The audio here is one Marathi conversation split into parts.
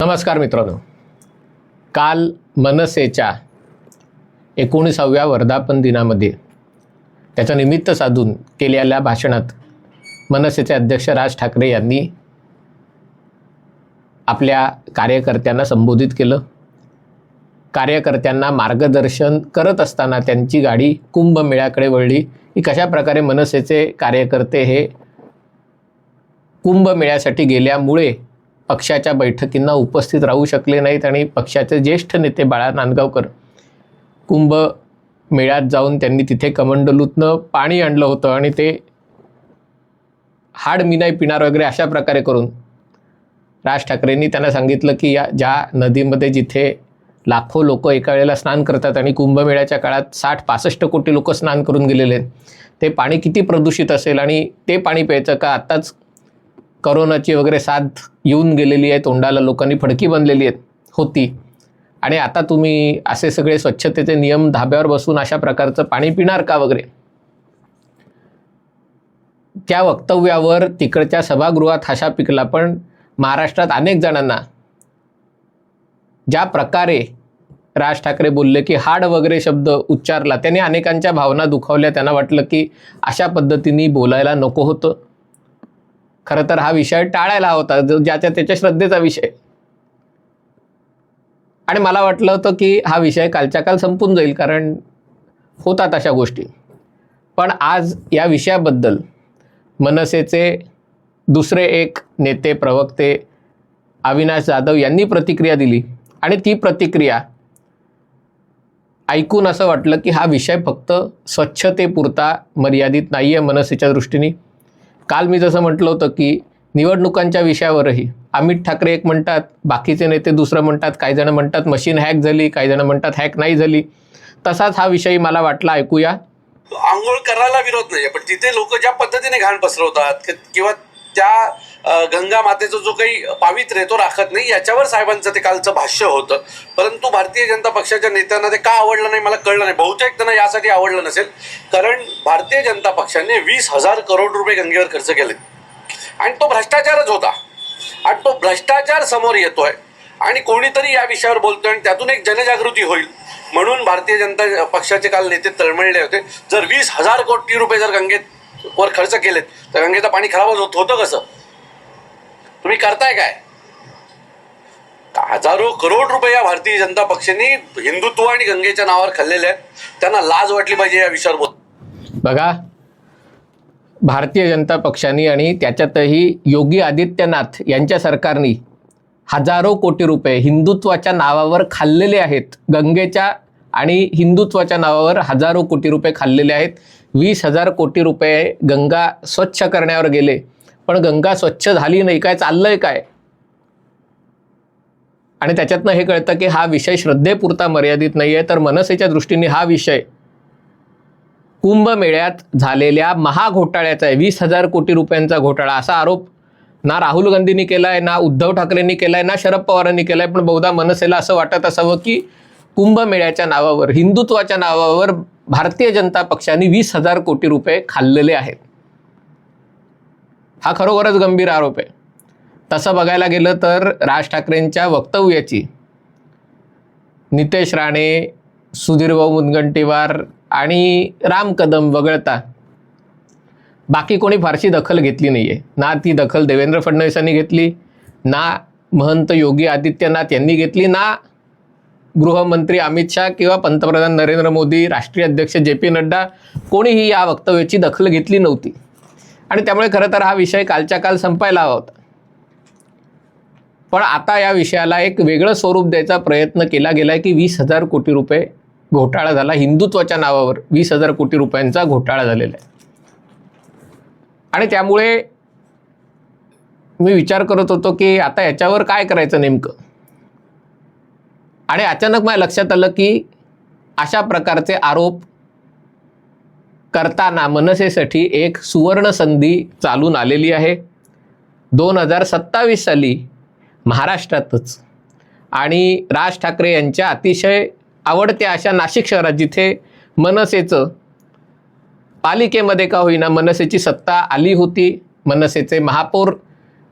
नमस्कार मित्रांनो. काल मनसेच्या एकोणीसाव्या वर्धापन दिनामध्ये त्याचं निमित्त साधून केलेल्या भाषणात मनसेचे अध्यक्ष राज ठाकरे यांनी आपल्या कार्यकर्त्यांना संबोधित केलं. कार्यकर्त्यांना मार्गदर्शन करत असताना त्यांची गाडी कुंभमेळ्याकडे वळली. की कशा प्रकारे मनसेचे कार्यकर्ते हे कुंभमेळ्यासाठी गेल्यामुळे पक्षाच्या बैठकींना उपस्थित राहू शकले नाहीत आणि पक्षाचे ज्येष्ठ नेते बाळा नांदगावकर कुंभ मेळ्यात जाऊन त्यांनी तिथे कमंडलूतनं पाणी आणलं होतं आणि ते हाड मी नाही पिणार वगैरे अशा प्रकारे करून राज ठाकरेंनी त्यांना सांगितलं की या ज्या नदीमध्ये जिथे लाखो लोक एका वेळेला स्नान करतात आणि कुंभमेळ्याच्या काळात साठ पासष्ट कोटी लोक स्नान करून गेलेले आहेत. ते पाणी किती प्रदूषित असेल आणि ते पाणी प्यायचं का? आत्ताच करोनाची वगैरे साथ येऊन गेलेली आहे तोंडाला लोकांनी फडकी बनलेली आहेत होती. आणि आता तुम्ही असे सगळे स्वच्छतेचे नियम धाब्यावर बसून अशा प्रकारचं पाणी पिणार का वगैरे? त्या वक्तव्यावर तिकडच्या सभागृहात हशा पिकला पण महाराष्ट्रात अनेक जणांना ज्या प्रकारे राज ठाकरे बोलले की हाड वगैरे शब्द उच्चारला. त्याने अनेकांच्या भावना दुखावल्या. त्यांना वाटलं की अशा पद्धतीने बोलायला नको होतं. खरं तर हा विषय टाळायला होता जो ज्याच्या त्याच्या श्रद्धेचा विषय आणि मला वाटलं होतं की हा विषय कालच्या काल संपून जाईल कारण होतात अशा गोष्टी. पण आज या विषयाबद्दल मनसेचे दुसरे एक नेते प्रवक्ते अविनाश जाधव यांनी प्रतिक्रिया दिली. आणि ती प्रतिक्रिया ऐकून असं वाटलं की हा विषय फक्त स्वच्छतेपुरता मर्यादित नाही आहे मनसेच्या दृष्टीने. काल मी जसं म्हटलं होतं की निवडणुकांच्या विषयावरही अमित ठाकरे एक म्हणतात बाकीचे नेते दुसरं म्हणतात काही जणं म्हणतात मशीन हॅक झाली काही जणं म्हणतात हॅक नाही झाली. तसाच हा विषय मला वाटला ऐकूया. आंघोळ करायला विरोध नाही पण तिथे लोक ज्या पद्धतीने घाण पसरवतात किंवा त्या गंगा मातेचा जो काही पावित्र्य आहे तो राखत नाही. याच्यावर साहेबांचं ते कालचं भाष्य होतं. परंतु भारतीय जनता पक्षाच्या नेत्यांना ते का आवडलं नाही मला कळलं नाही. बहुतेक त्यांना यासाठी आवडलं नसेल. कारण भारतीय जनता पक्षाने वीस हजार करोड रुपये गंगेवर खर्च केले. आणि तो भ्रष्टाचारच होता. आणि तो भ्रष्टाचार समोर येतोय. आणि कोणीतरी या विषयावर बोलतोय आणि त्यातून एक जनजागृती होईल. म्हणून भारतीय जनता पक्षाचे काल नेते तळमळले होते. जर वीस हजार कोटी रुपये जर गंगेत वर खर्च केलेत. तर गंगेचं पाणी खराबच होत होतं कसं? तुम्ही करताय काय? हजारो करोड रुपये या भारतीय जनता पक्षाने हिंदुत्व आणि गंगेच्या नावावर खाल्लेले आहेत. त्यांना लाज वाटली पाहिजे या विषयावर बोल. बघा भारतीय जनता पक्षाने आणि त्याच्यातही योगी आदित्यनाथ यांच्या सरकारने हजारो कोटी रुपये हिंदुत्वाच्या नावावर खाल्लेले आहेत. गंगेच्या आणि हिंदुत्वाच्या नावावर हजारो कोटी रुपये खाल्लेले आहेत. वीस हजार कोटी रुपये गंगा स्वच्छ करण्यावर गेले. पण गंगा स्वच्छ झाली नाही काय चाललंय काय? आणि त्याच्यातनं हे कळतं की हा विषय श्रद्धेपुरता मर्यादित नाही आहे तर मनसेच्या दृष्टीने हा विषय कुंभमेळ्यात झालेल्या महाघोटाळ्याचा आहे. वीस हजार कोटी रुपयांचा घोटाळा. असा आरोप ना राहुल गांधींनी केला आहे ना उद्धव ठाकरेंनी केला आहे ना शरद पवारांनी केला आहे पण बहुधा मनसेला असं वाटत असावं की कुंभमेळ्याच्या नावावर हिंदुत्वाच्या नावावर भारतीय जनता पक्षाने वीस हजार कोटी रुपये खाल्लेले आहेत. हा खरोखरच गंभीर आरोप आहे. तसं बघायला गेलं तर राज ठाकरेंच्या वक्तव्याची नितेश राणे सुधीरभाऊ मुनगंटीवार आणि राम कदम वगळता बाकी कोणी फारशी दखल घेतली नाही आहे ना ती दखल देवेंद्र फडणवीसांनी घेतली ना महंत योगी आदित्यनाथ यांनी घेतली ना गृहमंत्री अमित शहा किंवा पंतप्रधान नरेंद्र मोदी राष्ट्रीय अध्यक्ष जे पी नड्डा कोणीही या वक्तव्याची दखल घेतली नव्हती. आणि त्यामुळे खरं तर हा विषय कालच्या काल संपायला हवा होता. पण आता या विषयाला एक वेगळं स्वरूप द्यायचा प्रयत्न केला गेला आहे की वीस हजार कोटी रुपये घोटाळा झाला. हिंदुत्वाच्या नावावर वीस हजार कोटी रुपयांचा घोटाळा झालेला आहे. आणि त्यामुळे मी विचार करत होतो की आता याच्यावर काय करायचं नेमकं? आणि अचानक माझ्या लक्षात आलं की अशा प्रकारचे आरोप करताना मनसेसाठी एक सुवर्ण संधी चालून आलेली आहे. दोन हजार सत्तावीस साली महाराष्ट्रातच. आणि राज ठाकरे यांच्या अतिशय आवडत्या अशा नाशिक शहरात जिथे मनसेचं पालिकेमध्ये का होईना मनसेची सत्ता आली होती मनसेचे महापौर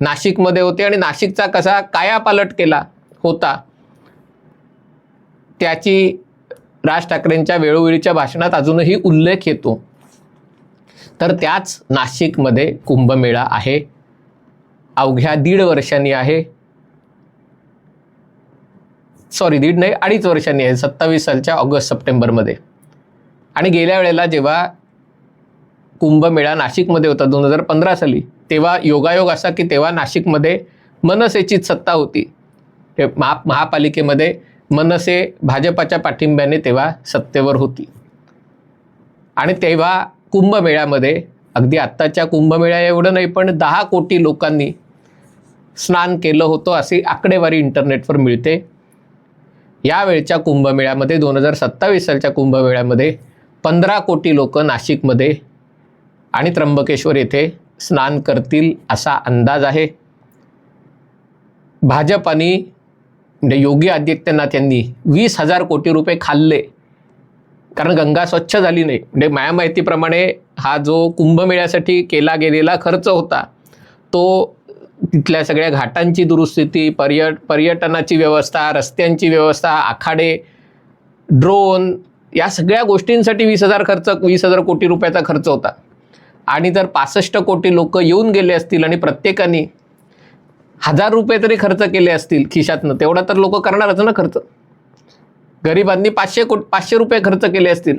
नाशिकमध्ये होते आणि नाशिकचा कसा कायापालट केला होता त्याची राज ठाकरेंच्या वेळोवेळीच्या भाषणात अजूनही उल्लेख येतो. तर त्याच नाशिकमध्ये कुंभमेळा आहे. अवघ्या दीड वर्षांनी आहे. सॉरी दीड नाही अडीच वर्षांनी आहे. सत्तावीस सालच्या ऑगस्ट सप्टेंबरमध्ये. आणि गेल्या वेळेला जेव्हा कुंभमेळा नाशिकमध्ये होता दोन हजार पंधरा साली तेव्हा योगायोग असा की तेव्हा नाशिकमध्ये मनसेचीच सत्ता होती. महा महापालिकेमध्ये मनसे भाजपाच्या पाठिंब्याने तेव्हा सत्तेवर होती. आणि तेव्हा कुंभमेळ्यामध्ये अगदी आत्ताच्या कुंभमेळ्या एवढं नाही पण दहा कोटी लोकांनी स्नान केलं होतं अशी आकडेवारी इंटरनेटवर मिळते. यावेळच्या कुंभमेळ्यामध्ये दोन हजार सत्तावीस सालच्या कुंभमेळ्यामध्ये पंधरा कोटी लोक नाशिकमध्ये आणि त्र्यंबकेश्वर येथे स्नान करतील असा अंदाज आहे. भाजपाने म्हणजे योगी आदित्यनाथ यांनी वीस हजार कोटी रुपये खाल्ले. कारण गंगा स्वच्छ झाली नाही. म्हणजे माया माहितीप्रमाणे हा जो कुंभमेळ्यासाठी केला गेलेला खर्च होता तो तिथल्या सगळ्या घाटांची दुरुस्ती पर्यट पर्यटनाची व्यवस्था रस्त्यांची व्यवस्था आखाडे ड्रोन या सगळ्या गोष्टींसाठी वीस हजार खर्च वीस हजार कोटी रुपयाचा खर्च होता. आणि जर पासष्ट कोटी लोक येऊन गेले असतील आणि प्रत्येकाने हजार रुपये तरी खर्च केले असतील खिशातनं तेवढा तर लोक करणारच ना खर्च. गरिबांनी पाचशे कोट पाचशे रुपये खर्च केले असतील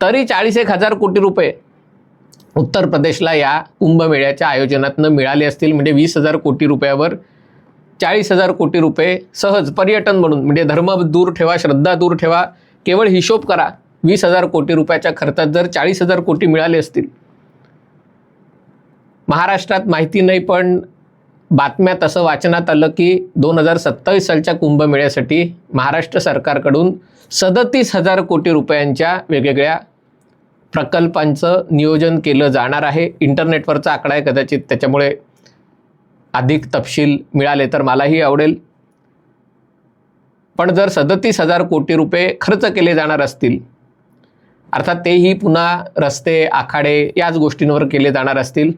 तरी चाळीस एक हजार कोटी रुपये उत्तर प्रदेशला या कुंभमेळ्याच्या आयोजनातनं मिळाले असतील म्हणजे वीस हजार कोटी रुपयावर चाळीस हजार कोटी रुपये सहज पर्यटन म्हणून म्हणजे धर्म दूर ठेवा श्रद्धा दूर ठेवा केवळ हिशोब करा वीस हजार कोटी रुपयाच्या खर्चात जर चाळीस हजार कोटी मिळाले असतील. महाराष्ट्रात माहिती नाही पण बातम्यात असं वाचनात आलं की दोन हजार सत्तावीस सालच्या कुंभमेळ्यासाठी महाराष्ट्र सरकारकडून सदतीस हजार कोटी रुपयांच्या वेगवेगळ्या प्रकल्पांचं नियोजन केलं जाणार आहे. इंटरनेटवरचा आकडा आहे कदाचित त्याच्यामुळे अधिक तपशील मिळाले तर मलाही आवडेल. पण जर सदतीस हजार कोटी रुपये खर्च केले जाणार असतील अर्थात तेही पुन्हा रस्ते आखाडे याच गोष्टींवर केले जाणार असतील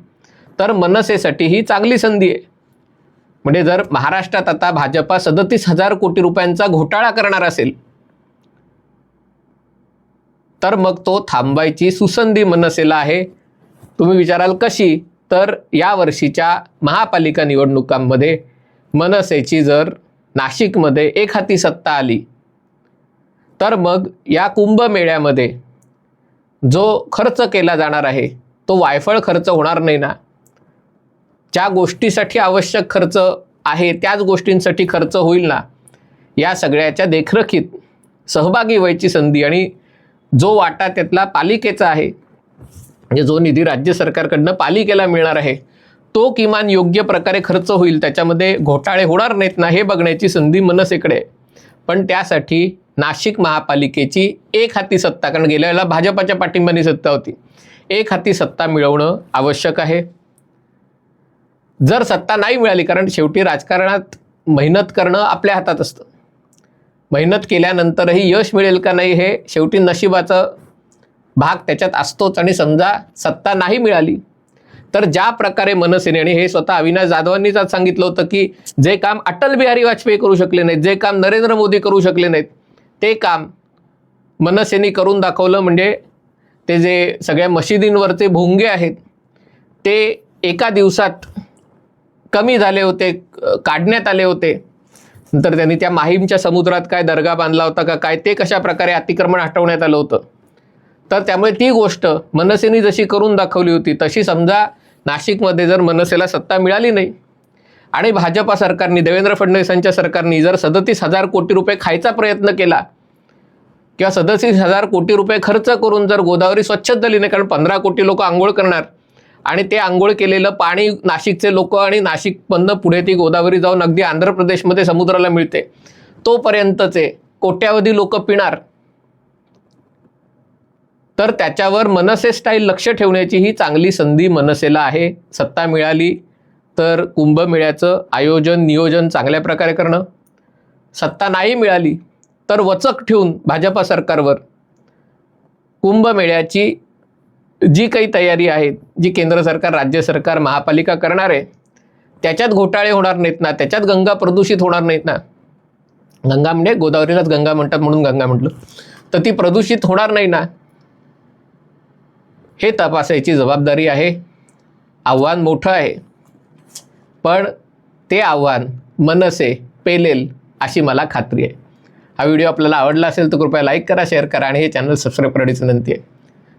तर मनसेसाठी ही चांगली संधी आहे. म्हणजे जर महाराष्ट्रात आता भाजपा सदतीस हजार कोटी रुपयांचा घोटाळा करणार असेल तर मग तो थांबायची सुसंधी मनसेला आहे. तुम्ही विचाराल कशी? तर या वर्षीच्या महापालिका निवडणुकांमध्ये मनसेची जर नाशिकमध्ये एक हाती सत्ता आली तर मग या कुंभमेळ्यामध्ये जो खर्च केला जाणार आहे तो वायफळ खर्च होणार नाही ना? ज्या गोष्टीसाठी आवश्यक खर्च आहे त्याच गोष्टींसाठी खर्च होईल ना? या सगळ्याच्या देखरेखीत सहभागी व्हायची संधी आणि जो वाटा त्यातला पालिकेचा आहे म्हणजे जो निधी राज्य सरकारकडनं पालिकेला मिळणार आहे तो किमान योग्य प्रकारे खर्च होईल. त्याच्यामध्ये घोटाळे होणार नाहीत ना हे बघण्याची संधी मनसेकडे आहे. पण त्यासाठी नाशिक महापालिकेची एक हाती सत्ता कारण गेल्या वेळेला भाजपाच्या पाठिंबाने सत्ता होती. एक हाती सत्ता मिळवणं आवश्यक आहे. जर सत्ता नाही मिळाली कारण शेवटी राजकारणात मेहनत करणं आपल्या हातात असतं. मेहनत केल्यानंतरही यश मिळेल का नाही हे शेवटी नशिबाचं भाग त्याच्यात असतोच. आणि समजा सत्ता नाही मिळाली तर ज्या प्रकारे मनसेने आणि हे स्वतः अविनाश जाधवांनीच आज सांगितलं होतं की जे काम अटल बिहारी वाजपेयी करू शकले नाहीत जे काम नरेंद्र मोदी करू शकले नाहीत ते काम मनसेने करून दाखवलं. म्हणजे ते जे सगळ्या मशिदींवरचे भोंगे आहेत ते एका दिवसात कमी झाले होते काढण्यात आले होते. नंतर त्यांनी त्या माहीमच्या समुद्रात काय दर्गा बांधला होता का काय ते कशा प्रकारे अतिक्रमण हटवण्यात आलं होतं. तर त्यामुळे ती गोष्ट मनसेने जशी करून दाखवली होती तशी समजा नाशिकमध्ये जर मनसेला सत्ता मिळाली नाही आणि भाजपा सरकारने देवेंद्र फडणवीसांच्या सरकारने जर सदतीस हजार कोटी रुपये खायचा प्रयत्न केला किंवा सदतीस हजार कोटी रुपये खर्च करून जर गोदावरी स्वच्छच झाली नाही कारण पंधरा कोटी लोक आंघोळ करणार आणि ते आंघोळ केलेलं पाणी नाशिकचे लोक आणि नाशिकमधनं पुढे ती गोदावरी जाऊन अगदी आंध्र प्रदेशमध्ये समुद्राला मिळते. तोपर्यंतचे कोट्यावधी लोक पिणार. तर त्याच्यावर मनसे स्टाईल लक्ष ठेवण्याची ही चांगली संधी मनसेला आहे. सत्ता मिळाली तर कुंभमेळ्याचं आयोजन नियोजन चांगल्या प्रकारे करणं. सत्ता नाही मिळाली तर वचक ठेवून भाजपा सरकारवर कुंभमेळ्याची जी काही तयारी आहे जी केंद्र सरकार राज्य सरकार महापालिका करणार आहे त्याच्यात घोटाळे होणार नाहीत ना त्याच्यात गंगा प्रदूषित होणार नाहीत ना. गंगा म्हणजे गोदावरीलाच गंगा म्हणतात म्हणून गंगा म्हटलं. तर ती प्रदूषित होणार नाही ना. हे तपासायची जबाबदारी आहे. आव्हान मोठं आहे. पण ते आव्हान मनसे पेलेल अशी मला खात्री आहे. हा व्हिडिओ आपल्याला आवडला असेल तर कृपया लाईक करा शेअर करा आणि हे चॅनल सबस्क्राईब करण्याची विनंती आहे.